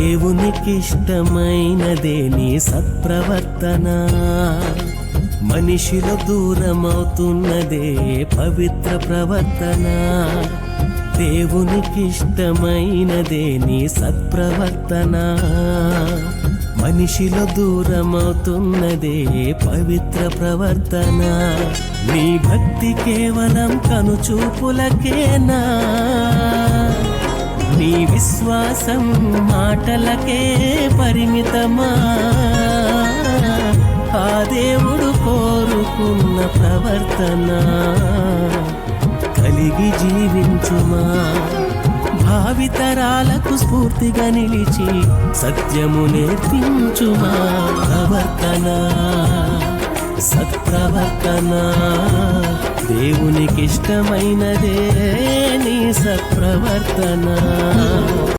దేవునికిష్టమైనదే నీ సత్ప్రవర్తన. మనిషిలో దూరమవుతున్నదే పవిత్ర ప్రవర్తన. దేవునికిష్టమైనదే నీ సత్ప్రవర్తన. మనిషిలో దూరమవుతున్నదే పవిత్ర ప్రవర్తన. నీ భక్తి కేవలం కనుచూపులకేనా? విశ్వాసం మాటలకే పరిమితమా? ఆ దేవుడు కోరుకున్న ప్రవర్తన? కలిగి జీవించుమా? భావితరాలకు స్ఫూర్తిగా నిలిచి సత్యము నేర్పించుమా? ప్రవర్తన? సత్ప్రవర్తన? దేవునికిష్టమైనదే నీ సత్ప్రవర్తన?